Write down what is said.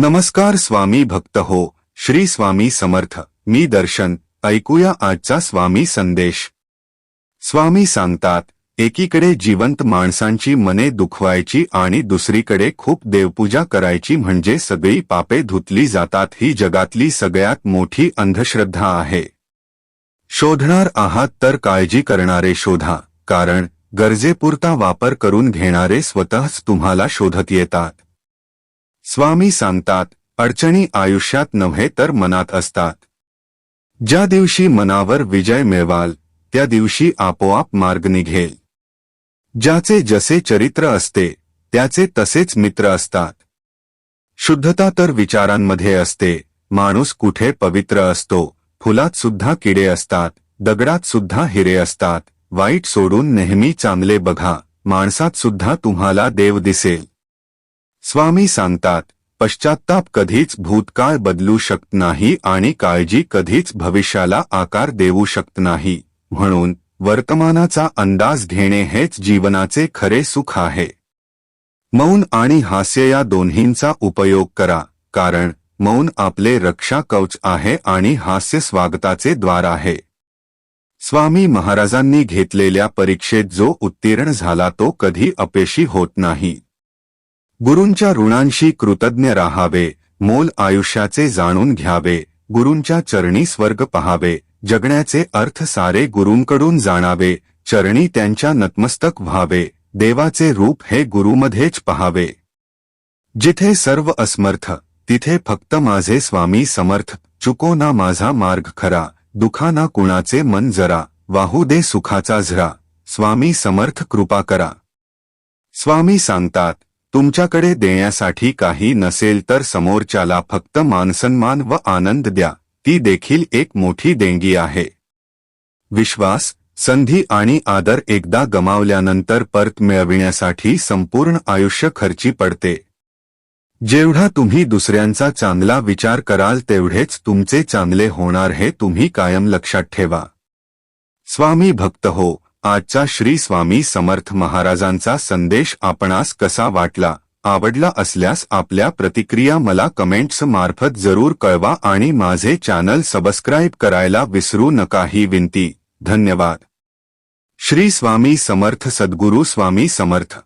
नमस्कार स्वामी भक्त हो श्री स्वामी समर्थ मी दर्शन ऐकूया आजचा स्वामी संदेश. स्वामी सांगतात एकीकडे जिवंत माणसांची मने दुखवायची आणि दुसरीकडे खूप देवपूजा करायची म्हणजे सगळी पापे धुतली जातात ही जगातली सगळ्यात मोठी अंधश्रद्धा आहे. शोधणार आहात तर काळजी करणारे शोधा कारण गरजेपुरता वापर करून घेणारे स्वतःच तुम्हाला शोधत येतात. स्वामी सांगतात अडचणी आयुष्यात नव्हे तर मनात असतात. ज्या दिवशी मनावर विजय मिळवाल त्या दिवशी आपोआप मार्ग निघेल. ज्याचे जसे चरित्र असते त्याचे तसेच मित्र असतात. शुद्धता तर विचारांमध्ये असते माणूस कुठे पवित्र असतो फुलात सुद्धा किडे असतात दगडात सुद्धा हिरे असतात वाईट सोडून नेहमी चांगले बघा माणसात सुद्धा तुम्हाला देव दिसेल. स्वामी सांगतात पश्चाताप कधीच भूतकाळ बदलू शकत नाही आणि काळजी कधीच भविष्याला आकार देऊ शकत नाही. म्हणून वर्तमानाचा अंदाज घेणे हेच जीवनाचे खरे सुख आहे. मौन आणि हास्य या दोन्हींचा उपयोग करा कारण मौन आपले रक्षा कवच आहे आणि हास्य स्वागताचे द्वार आहे. स्वामी महाराजांनी घेतलेल्या परीक्षेत जो उत्तीर्ण झाला तो कधी अपेशी होत नाही. गुरूंच्या ऋणांशी कृतज्ञ राहावे मोल आयुष्याचे जाणून घ्यावे गुरूंच्या चरणी स्वर्ग पहावे जगण्याचे अर्थ सारे गुरूंकडून जाणावे चरणी त्यांच्या नतमस्तक व्हावे देवाचे रूप हे गुरुमध्येच पहावे. जिथे सर्व असमर्थ तिथे फक्त माझे स्वामी समर्थ चुको ना माझा मार्ग खरा दुखा ना कुणाचे मन जरा वाहू दे सुखाचा झरा स्वामी समर्थ कृपा करा. स्वामी सांगतात तुमच्याकडे देण्यासाठी काही नसेल तर समोरच्याला फक्त मानसन्मान व आनंद द्या. ती देखील एक मोठी देणगी आहे. विश्वास संधी आणि आदर एकदा गमावल्यानंतर परत मिळविण्यासाठी संपूर्ण आयुष्य खर्ची पडते. जेवढा तुम्ही दुसऱ्यांचा चांगला विचार कराल तेवढेच तुमचे चांगले होणार हे तुम्ही कायम लक्षात ठेवा. स्वामी भक्त हो आजचा श्री स्वामी समर्थ महाराजांचा संदेश आपणास कसा वाटला आवडला असल्यास आपल्या प्रतिक्रिया मला कमेंट्स मार्फत जरूर कळवा आणि माझे चॅनल सबस्क्राईब करायला विसरू नका ही विनंती धन्यवाद. श्री स्वामी समर्थ सद्गुरू स्वामी समर्थ.